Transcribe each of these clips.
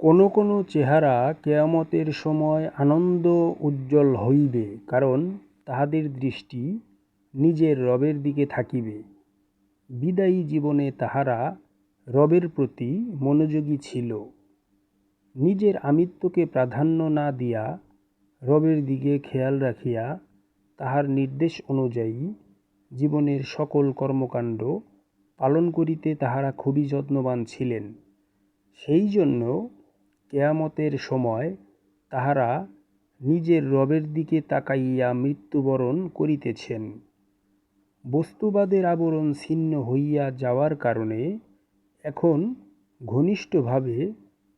কোনো কোনো চেহারা কেয়ামতের সময় আনন্দ উজ্জ্বল হইবে, কারণ তাহাদের দৃষ্টি নিজের রবের দিকে থাকিবে। বিদায়ী জীবনে তাহারা রবের প্রতি মনোযোগী ছিল। নিজের আমিত্বকে প্রাধান্য না দিয়া রবের দিকে খেয়াল রাখিয়া তাহার নির্দেশ অনুযায়ী জীবনের সকল কর্মকাণ্ড পালন করিতে তাহারা খুবই যত্নবান ছিলেন। সেই জন্য কেয়ামতের সময় তাহারা নিজের রবের দিকে তাকাইয়া মৃত্যুবরণ করিতেছেন। বস্তুবাদের আবরণ ছিন্ন হইয়া যাওয়ার কারণে এখন ঘনিষ্ঠভাবে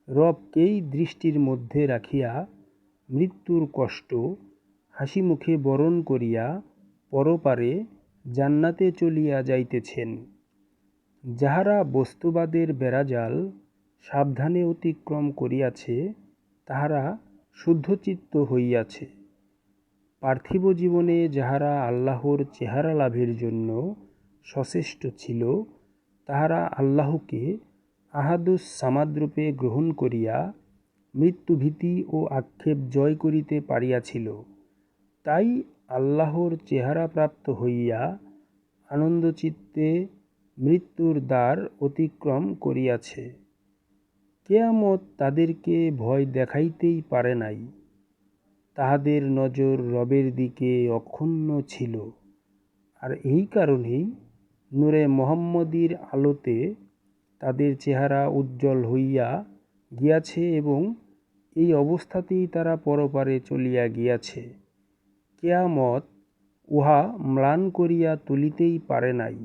রবকেই দৃষ্টির মধ্যে রাখিয়া মৃত্যুর কষ্ট হাসিমুখে বরণ করিয়া পরপারে জান্নাতে চলিয়া যাইতেছেন। যাহারা বস্তুবাদের বেড়াজাল সাবধানে অতিক্রম করিয়াছে, তাহারা শুদ্ধচিত্ত হইয়াছে। পার্থিব জীবনে যাহারা আল্লাহর চেহারা লাভের জন্য সচেষ্ট ছিল, তাহারা আল্লাহকে আহাদুস সামাদরূপে গ্রহণ করিয়া মৃত্যুভীতি ও আক্ষেপ জয় করিতে পারিয়াছিল। তাই আল্লাহর চেহারা প্রাপ্ত হইয়া আনন্দচিত্তে মৃত্যুর দ্বার অতিক্রম করিয়াছে। কেয়ামত তাদেরকে ভয় দেখাইতেই পারে নাই। তাহাদের নজর রবের দিকে অক্ষুণ্ণ ছিল। আর এই কারণেই নূরে মোহাম্মদীর আলোতে তাদের চেহারা উজ্জ্বল হইয়া গিয়াছে এবং এই অবস্থাতেই তারা পরপারে চলিয়া গিয়াছে। কেয়ামত উহা ম্লান করিয়া তুলিতেই পারে নাই।